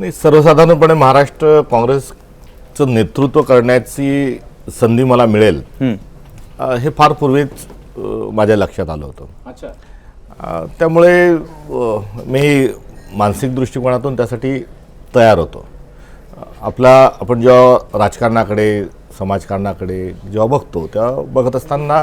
नाही सर्वसाधारणपणे महाराष्ट्र काँग्रेसचं नेतृत्व करण्याची संधी मला मिळेल हे फार पूर्वीच माझ्या लक्षात आलं होतं. त्यामुळे मी मानसिक दृष्टिकोनातून त्यासाठी तयार होतो. आपला आपण जेव्हा राजकारणाकडे समाजकारणाकडे जेव्हा बघतो तेव्हा बघत असताना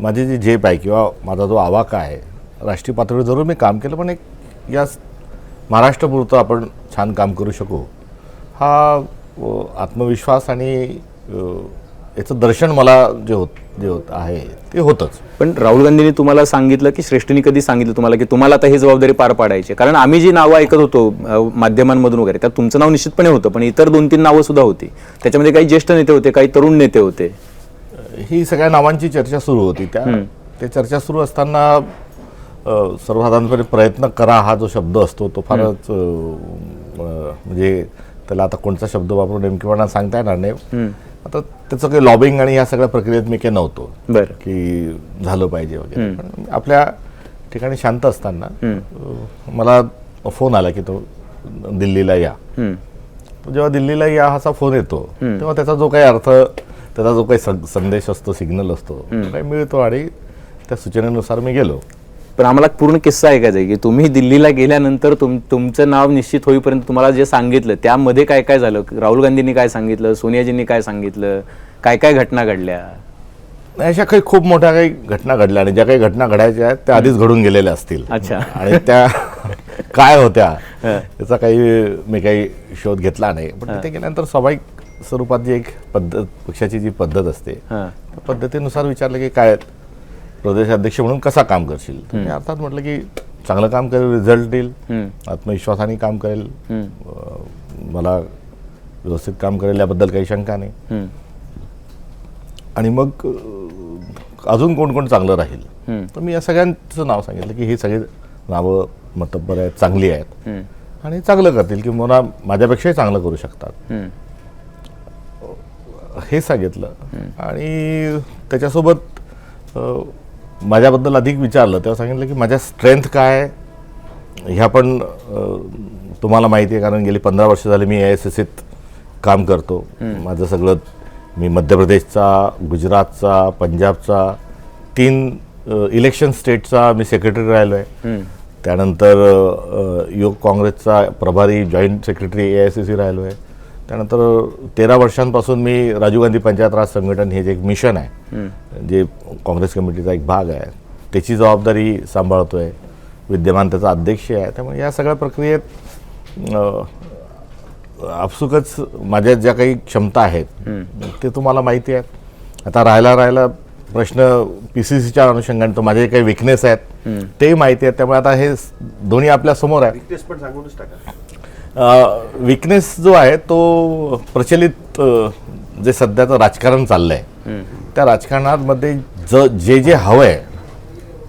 माझी जी झेप आहे किंवा माझा जो आवाका आहे राष्ट्रीय पातळीवर जरूर मी काम केलं पण एक या महाराष्ट्रापुरतं आपण छान काम करू शकू. हा आत्मविश्वास आणि याचं दर्शन मला जे होत जे होत आहे ते होतंच. पण राहुल गांधींनी तुम्हाला सांगितलं की श्रेष्ठींनी कधी सांगितलं तुम्हाला की तुम्हाला आता ही जबाबदारी पार पाडायची? कारण आम्ही जी नावं ऐकत होतो माध्यमांमधून वगैरे त्यात तुमचं नाव निश्चितपणे होतं पण इतर दोन तीन नावं सुद्धा होती. त्याच्यामध्ये काही ज्येष्ठ नेते होते काही तरुण नेते होते. ही सगळ्या नावांची चर्चा सुरू होती त्या. ते चर्चा सुरू असताना सर्वसाधारणपणे प्रयत्न करा हा जो शब्द असतो तो फारच म्हणजे त्याला आता कोणता शब्द वापरून नेमकेपणा सांगता येणार नाही. आता त्याचं काही लॉबिंग आणि या सगळ्या प्रक्रियेत मी काही नव्हतो. की झालं पाहिजे वगैरे. पण आपल्या ठिकाणी शांत असताना मला फोन आला की तो दिल्लीला या. जेव्हा दिल्लीला या असा फोन येतो तेव्हा त्याचा जो काही अर्थ त्याचा जो काही संदेश असतो सिग्नल असतो तो काही मिळतो आणि त्या सूचनेनुसार मी गेलो. पण आम्हाला पूर्ण किस्सा ऐकायचा आहे की तुम्ही दिल्लीला गेल्यानंतर तुम तुमचं नाव निश्चित होईपर्यंत तुम्हाला जे सांगितलं त्यामध्ये काय काय झालं? राहुल गांधींनी काय सांगितलं? सोनियाजींनी काय सांगितलं? काय काय घटना घडल्या? अशा काही खूप मोठ्या काही घटना घडल्या आणि ज्या काही घटना घडायच्या आहेत त्या आधीच घडून गेलेल्या असतील. अच्छा. आणि त्या काय होत्या त्याचा काही मी काही शोध घेतला नाही. पण तिथे गेल्यानंतर स्वाभाविक स्वरूपात जी एक पद्धत पक्षाची जी पद्धत असते त्या पद्धतीनुसार विचारलं की काय प्रदेशाध्यक्ष म्हणून कसा काम करशील? तर मी अर्थात म्हटलं की चांगलं काम करेल रिझल्ट येईल आत्मविश्वासाने काम करेल. मला व्यवस्थित काम करेल याबद्दल काही शंका नाही. आणि मग अजून कोण कोण चांगलं राहील? तर मी या सगळ्यांचं नाव सांगितलं की ही सगळी नावं मतब्बर आहेत चांगली आहेत. आणि चांगलं करतील की मला माझ्यापेक्षाही चांगलं करू शकतात. हे सांगितलं. आणि त्याच्यासोबत माझ्याबद्दल अधिक विचारलं तेव्हा सांगितलं की माझ्या स्ट्रेंथ काय आहे, ह्या पण तुम्हाला माहिती आहे कारण गेली पंधरा वर्ष झाली मी ए एस एस काम करतो. माझं सगळं मी मध्य प्रदेशचा गुजरातचा पंजाबचा तीन इलेक्शन स्टेटचा मी सेक्रेटरी राहिलो आहे त्यानंतर युवक काँग्रेसचा प्रभारी joint secretary A I C C राहिलो आहे त्यानंतर तेरा वर्षांपासून मी राजीव गांधी पंचायत राज संघटन हे जे एक मिशन आहे जे काँग्रेस कमिटीचा एक भाग आहे त्याची जबाबदारी सांभाळतोय विद्यमान त्याचा अध्यक्ष आहे. त्यामुळे या सगळ्या प्रक्रियेत आपसुकच माझ्या ज्या काही क्षमता आहेत ते तुम्हाला माहिती आहेत. आता राहायला राहायला प्रश्न पी सी सीच्या अनुषंगाने तो माझे जे काही विकनेस आहेत तेही माहिती आहेत. त्यामुळे आता हे दोन्ही आपल्यासमोर आहे पण सांगूनच टाका. विकनेस जो आहे तो प्रचलित जे सध्याचं राजकारण चाललंय त्या राजकारणामध्ये ज जे जे हवं आहे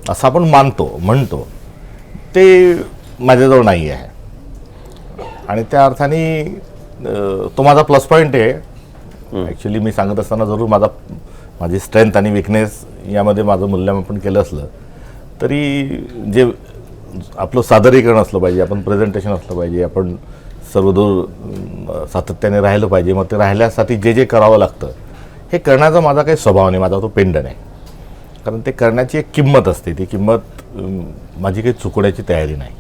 असं आपण मानतो म्हणतो ते माझ्याजवळ नाही आहे. आणि त्या अर्थाने तो माझा प्लस पॉईंट आहे. ॲक्च्युली मी सांगत असताना जरूर माझा माझी स्ट्रेंथ आणि विकनेस यामध्ये माझं मूल्यमापन केलं असलं तरी जे आपलं सादरीकरण असलं पाहिजे आपण प्रेझेंटेशन असलं पाहिजे आपण सर्वदूर सातत्याने राहिलं पाहिजे. मग ते राहिल्यासाठी जे जे करावं लागतं हे करण्याचा माझा काही स्वभाव नाही माझा तो पेंड नाही कारण ते करण्याची एक किंमत असते. ती किंमत माझी काही चुकण्याची तयारी नाही.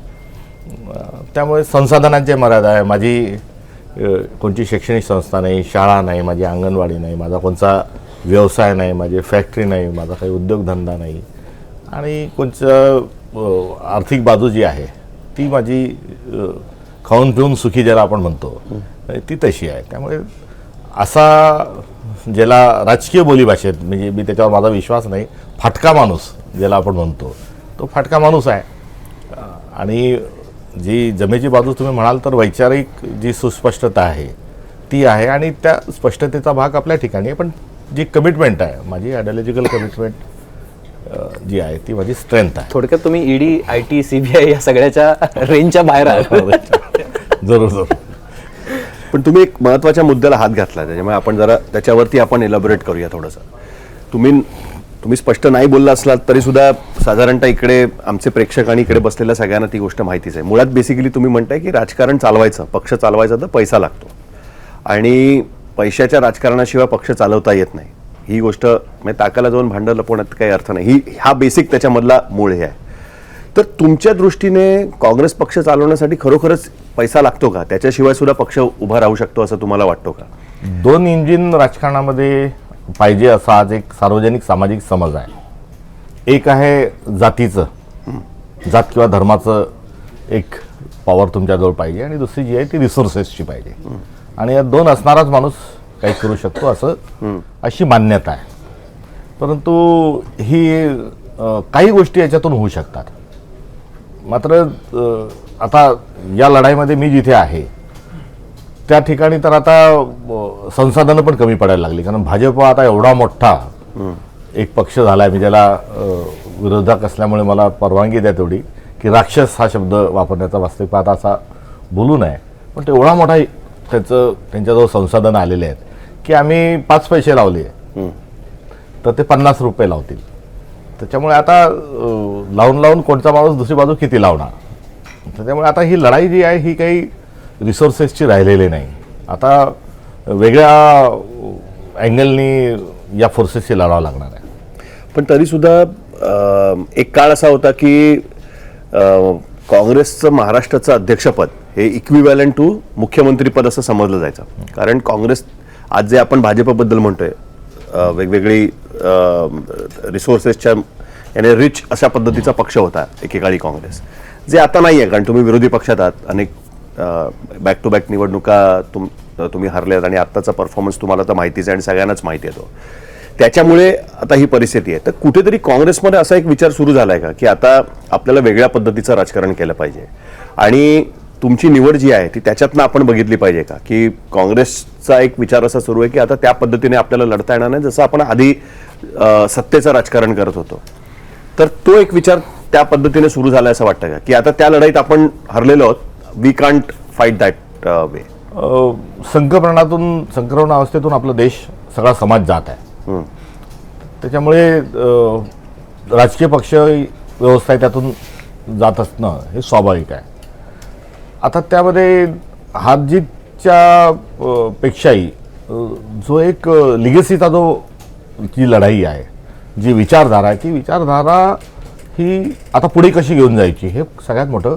त्यामुळे संसाधनांची मर्यादा आहे माझी कोणची शैक्षणिक संस्था नाही शाळा नाही माझी अंगणवाडी नाही माझा कोणता व्यवसाय नाही माझी फॅक्टरी नाही माझा काही उद्योगधंदा नाही आणि कोणचं आर्थिक बाजू जी आहे ती माझी खाऊन पिऊन सुखी ज्याला आपण म्हणतो ती तशी आहे. त्यामुळे असा ज्याला राजकीय बोलीभाषेत म्हणजे मी त्याच्यावर माझा विश्वास नाही फाटका माणूस ज्याला आपण म्हणतो तो फाटका माणूस आहे. आणि जी जमेची बाजू तुम्ही म्हणाल तर वैचारिक जी सुस्पष्टता आहे ती आहे. आणि त्या स्पष्टतेचा भाग आपल्या ठिकाणी आहे पण जी कमिटमेंट आहे माझी आयडियोलॉजिकल कमिटमेंट जी आहे ती माझी स्ट्रेंथ आहे. थोडक्यात तुम्ही ईडी आय टी सीबीआय या सगळ्याच्या रेंजच्या बाहेर आहात. जरूर जरूर. पण तुम्ही एक महत्त्वाच्या मुद्द्याला हात घातला त्याच्यामुळे आपण जरा त्याच्यावरती आपण एलॅबोरेट करूया थोडंसं. तुम्ही तुम्ही स्पष्ट नाही बोलला असलात तरी सुद्धा साधारणतः इकडे आमचे प्रेक्षक आणि इकडे बसलेल्या सगळ्यांना ती गोष्ट माहितीच आहे. मुळात बेसिकली तुम्ही म्हणताय की राजकारण चालवायचं पक्ष चालवायचा तर पैसा लागतो. आणि पैशाच्या राजकारणाशिवाय पक्ष चालवता येत नाही. ही गोष्ट म्हणजे ताकाला जाऊन भांडं लपवण्यात काही अर्थ नाही. ही हा बेसिक त्याच्यामधला मूळ हे आहे. तर तुमच्या दृष्टीने काँग्रेस पक्ष चालवण्यासाठी खरोखरच पैसा लागतो का? त्याच्याशिवाय सुद्धा पक्ष उभा राहू शकतो असं तुम्हाला वाटतो का? दोन इंजिन राजकारणामध्ये पाहिजे असा आज एक सार्वजनिक सामाजिक समज आहे. एक आहे जातीचं. जात किंवा धर्माचं एक पॉवर तुमच्याजवळ पाहिजे आणि दुसरी जी आहे ती रिसोर्सेसची पाहिजे. आणि या दोन असणाराच माणूस काही करू शकतो असं अशी मान्यता आहे. परंतु ही काही गोष्टी याच्यातून होऊ शकतात. मात्र आता या लढाईमध्ये मी जिथे आहे त्या ठिकाणी तर आता संसाधनं पण कमी पडायला लागली. कारण भाजप आता एवढा मोठा एक पक्ष झालाय. मी ज्याला विरोधक असल्यामुळे मला परवानगी द्या तेवढी की राक्षस हा शब्द वापरण्याचा वास्तविक पाहता असा बोलू नये. पण ते एवढा मोठा त्याचं त्यांच्याजवळ संसाधनं आलेले आहेत. की आम्ही पाच पैसे लावले. तर ते पन्नास रुपये लावतील. त्याच्यामुळे आता लावून लावून कोणता माणूस दुसरी बाजू किती लावणार? त्याच्यामुळे आता ही लढाई जी आहे ही काही रिसोर्सेसची राहिलेली नाही. आता वेगळ्या अँगलनी या फोर्सेसशी लढावं लागणार आहे. पण तरी सुद्धा अं, एक काळ असा होता की काँग्रेसचं महाराष्ट्राचं अध्यक्षपद हे इक्विव्हॅलंट टू मुख्यमंत्रीपद असं समजलं जायचं. कारण काँग्रेस आज जे आपण भाजपबद्दल म्हणतोय वेगवेगळी रिसोर्सेसच्या याने रिच अशा पद्धतीचा पक्ष होता एकेकाळी काँग्रेस. जे आता नाही आहे कारण तुम्ही विरोधी पक्षात आहात अनेक बॅक टू बॅक निवडणुका तुम तुम्ही हरल्यात आणि आत्ताचा परफॉर्मन्स तुम्हाला तर माहितीच आहे आणि सगळ्यांनाच माहिती येतो त्याच्यामुळे आता ही परिस्थिती आहे. तर कुठेतरी काँग्रेसमध्ये असा एक विचार सुरू झाला आहे का? की आता आपल्याला वेगळ्या पद्धतीचं राजकारण केलं पाहिजे. आणि तुमची निवड जी आहे ती त्याच्यातनं आपण बघितली पाहिजे का? की काँग्रेसचा एक विचार असा सुरू आहे की आता त्या पद्धतीने आपल्याला लढता येणार नाही जसं आपण आधी सत्तेचं राजकारण करत होतो. तर तो एक विचार त्या पद्धतीने सुरू झाला असं वाटतं का? की आता त्या लढाईत आपण हरलेलो आहोत we can't fight that way संक्रमणातून संक्रमण अवस्थेतून आपला देश सगळा समाज जात आहे. त्याच्यामुळे राजकीय पक्ष व्यवस्था त्यातून जात असणं हे स्वाभाविक आहे. आता त्यामध्ये हातजीतच्या पेक्षाही जो एक लिगसीचा जो जी लढाई आहे जी विचारधारा आहे ती विचारधारा ही आता पुढे कशी घेऊन जायची हे सगळ्यात मोठं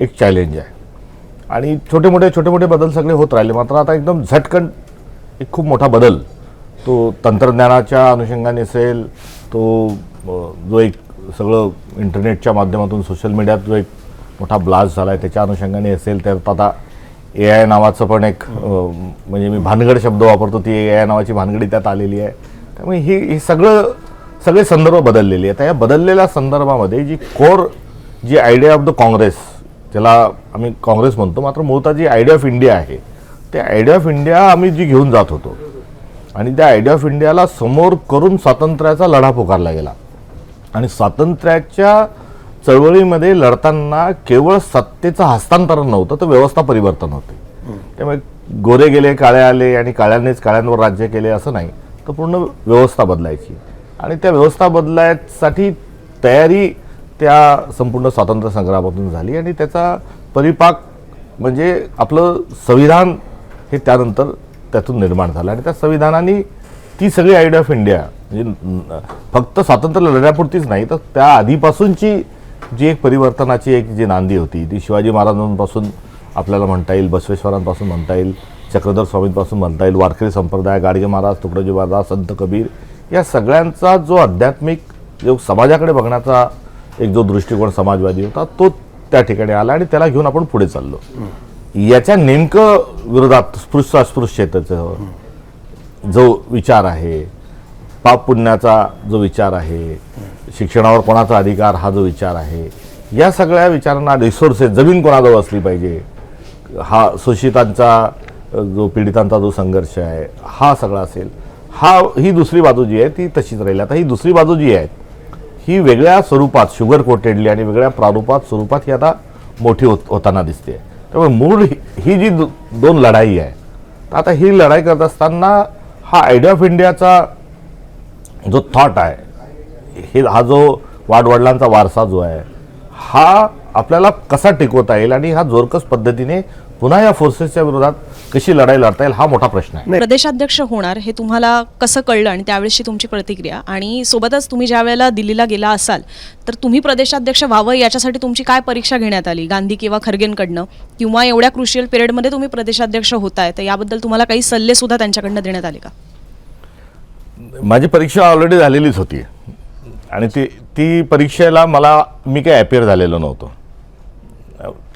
एक चॅलेंज आहे. आणि छोटे मोठे छोटे मोठे बदल सगळे होत राहिले मात्र आता एकदम झटकन एक खूप मोठा बदल तो तंत्रज्ञानाच्या अनुषंगाने असेल तो जो एक सगळं इंटरनेटच्या माध्यमातून सोशल मीडियात जो एक मोठा ब्लास्ट झाला आहे त्याच्या अनुषंगाने असेल तर आता ए आय नावाचं पण एक म्हणजे मी भानगड शब्द वापरतो ती ए आय नावाची भानगडी त्यात आलेली आहे. त्यामुळे ही हे सगळं सगळे संदर्भ बदललेले आहेत. या बदललेल्या संदर्भामध्ये जी कोर जी आयडिया ऑफ द काँग्रेस ज्याला आम्ही काँग्रेस म्हणतो मात्र मूळतः जी आयडिया ऑफ इंडिया आहे त्या आयडिया ऑफ इंडिया आम्ही जी घेऊन जात होतो. आणि त्या आयडिया ऑफ इंडियाला समोर करून स्वातंत्र्याचा लढा पुकारला गेला. आणि स्वातंत्र्याच्या चळवळीमध्ये लढताना केवळ सत्तेचं हस्तांतरण नव्हतं तर व्यवस्था परिवर्तन होते. त्यामुळे गोरे गेले काळे आले आणि काळ्यांनीच काळ्यांवर राज्य केले असं नाही तर पूर्ण व्यवस्था बदलायची. आणि त्या व्यवस्था बदलायसाठी तयारी त्या संपूर्ण स्वातंत्र्य संग्रामातून झाली आणि त्याचा परिपाक म्हणजे आपलं संविधान हे त्यानंतर त्यातून निर्माण झालं. आणि त्या संविधानाने ती सगळी आयडिया ऑफ इंडिया म्हणजे फक्त स्वातंत्र्य लढण्यापुरतीच नाही तर त्या आधीपासूनची जी एक परिवर्तनाची एक जी नांदी होती ती शिवाजी महाराजांपासून आपल्याला म्हणता येईल बसवेश्वरांपासून म्हणता येईल चक्रधर स्वामींपासून म्हणता येईल वारकरी संप्रदाय गाडगे महाराज तुकडोजी महाराज संत कबीर या सगळ्यांचा जो आध्यात्मिक जो समाजाकडे बघण्याचा एक जो दृष्टिकोन समाजवादी होता तो त्या ठिकाणी आला आणि त्याला घेऊन आपण पुढे चाललो. याच्या नेमकं विरोधात स्पृश्य अस्पृश्यतेचं जो विचार आहे पाप पुण्याचा जो विचार आहे शिक्षणावर कोणाचा अधिकार हा जो विचार आहे या सगळ्या विचारांना रिसोर्सेस जमीन कोणाजवळ असली पाहिजे हा शोषितांचा जो पीडितांचा जो संघर्ष आहे हा सगळा असेल. हा ही दुसरी बाजू जी आहे ती तशीच राहील. आता ही दुसरी बाजू जी आहे ही वेगळ्या स्वरूपात शुगर कोटेडली आणि वेगळ्या प्रारूपात स्वरूपात ही आता मोठी होत होताना दिसते. त्यामुळे मूळ ही ही जी दो- दोन लढाई आहे तर आता ही लढाई करत असताना हा आयडिया ऑफ इंडियाचा जो थॉट आहे हे हा जो वाडवडिलांचा वारसा जो आहे हा आपल्याला कसा टिकवता येईल आणि हा जोरकस पद्धतीने पुन्हा या फोर्सेसच्या विरोधात कशी लढाई लढता येईल हा मोठा प्रश्न आहे. प्रदेशाध्यक्ष होणार हे तुम्हाला कसं कळलं आणि त्यावेळेसची तुमची प्रतिक्रिया? आणि सोबतच तुम्ही ज्या वेळेला दिल्लीला गेला असाल तर तुम्ही प्रदेशाध्यक्ष व्हावं याच्यासाठी तुमची काय परीक्षा घेण्यात आली? गांधी किंवा खरगेंकडनं? किंवा एवढ्या क्रुशियल पिरियडमध्ये तुम्ही प्रदेशाध्यक्ष होताय तर याबद्दल तुम्हाला काही सल्ले सुद्धा त्यांच्याकडनं देण्यात आले का? माझी परीक्षा ऑलरेडी झालेलीच होती. आणि ती ती परीक्षेला मला मी काही अपेअर झालेलो नव्हतो.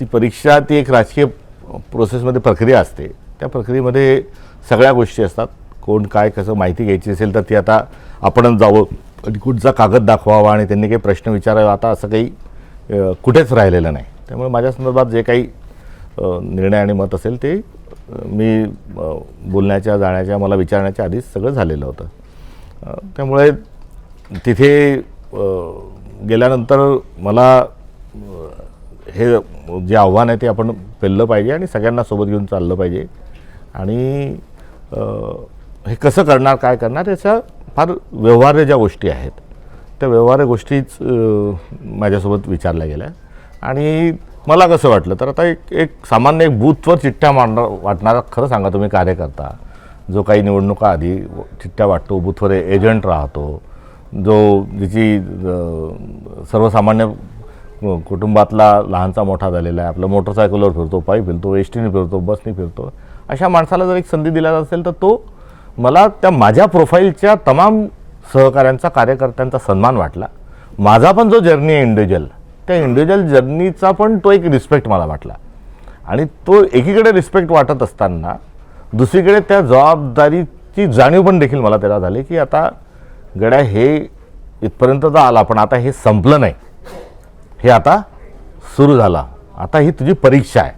ती परीक्षा ती एक राजकीय प्रोसेसमध्ये प्रक्रिया असते. त्या प्रक्रियेमध्ये सगळ्या गोष्टी असतात. कोण काय कसं माहिती घ्यायची असेल तर ती आता आपण जावं आणि कुठचा कागद दाखवावा आणि त्यांनी काही प्रश्न विचारावा. आता असं काही कुठेच राहिलेलं नाही. त्यामुळे माझ्या संदर्भात जे काही निर्णय आणि मत असेल ते मी बोलण्याच्या जाण्याच्या मला विचारण्याच्या आधीच सगळं झालेलं होतं. त्यामुळे तिथे गेल्यानंतर मला हे जे आव्हान आहे ते आपण पेललं पाहिजे आणि सगळ्यांना सोबत घेऊन चाललं पाहिजे. आणि हे कसं करणार काय करणार याच्या फार व्यवहार्य ज्या गोष्टी आहेत त्या व्यवहार्य गोष्टीच माझ्यासोबत विचारल्या गेल्या. आणि मला कसं वाटलं तर आता एक एक सामान्य एक बूथवर चिठ्ठ्या मांडणार वाटणारा खरं सांगा तुम्ही कार्यकर्ता जो काही निवडणुका आधी चिठ्ठ्या वाटतो बूथवर एजंट राहतो जो जिची सर्वसामान्य कुटुंबातला लहानचा मोठा झालेला आहे आपलं मोटरसायकलवर फिरतो पायी फिरतो एस टीने फिरतो बसने फिरतो अशा माणसाला जर एक संधी दिला असेल तर तो मला त्या माझ्या प्रोफाईलच्या तमाम सहकाऱ्यांचा कार्यकर्त्यांचा सन्मान वाटला. माझा पण जो जर्नी आहे इंडिव्हिज्युअल त्या इंडिव्हिज्युअल जर्नीचा पण तो एक रिस्पेक्ट मला वाटला. आणि तो एकीकडे रिस्पेक्ट वाटत असताना दुसरीकडे त्या जबाबदारीची जाणीव पण देखील मला त्याला झाली की आता गड्या हे इथपर्यंत तर आला पण आता हे संपलं नाही. हे आता सुरू झाला. आता ही तुझी परीक्षा आहे.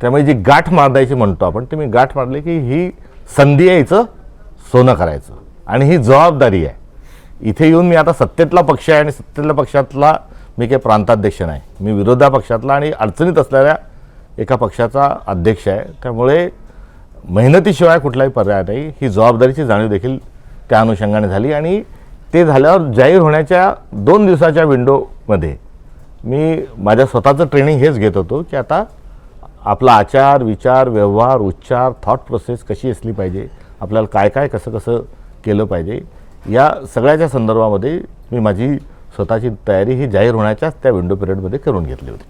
त्यामुळे जी गाठ मारायची म्हणतो आपण ते मी गाठ मारली की ही संधी आहे हिचं सोनं करायचं. आणि ही जबाबदारी आहे. इथे येऊन मी आता सत्तेतला पक्ष आहे आणि सत्तेतल्या पक्षातला मी काही प्रांताध्यक्ष नाही. मी विरोधा पक्षातला आणि अडचणीत असलेल्या एका पक्षाचा अध्यक्ष आहे. त्यामुळे मेहनतीशिवाय कुठलाही पर्याय नाही. ही जबाबदारीची जाणीव देखील त्या अनुषंगाने झाली आणि ते झाल्यावर जाहीर होण्याच्या दोन दिवसाच्या विंडोमध्ये मी माझ्या स्वतःचं ट्रेनिंग हेच घेत होतो की आता आपला आचार विचार व्यवहार उच्चार थॉट प्रोसेस कशी असली पाहिजे आपल्याला काय काय कसं कसं केलं पाहिजे या सगळ्याच्या संदर्भामध्ये मी माझी स्वतःची तयारी ही जाहीर होण्याच्याच त्या विंडो पिरियडमध्ये करून घेतली होती.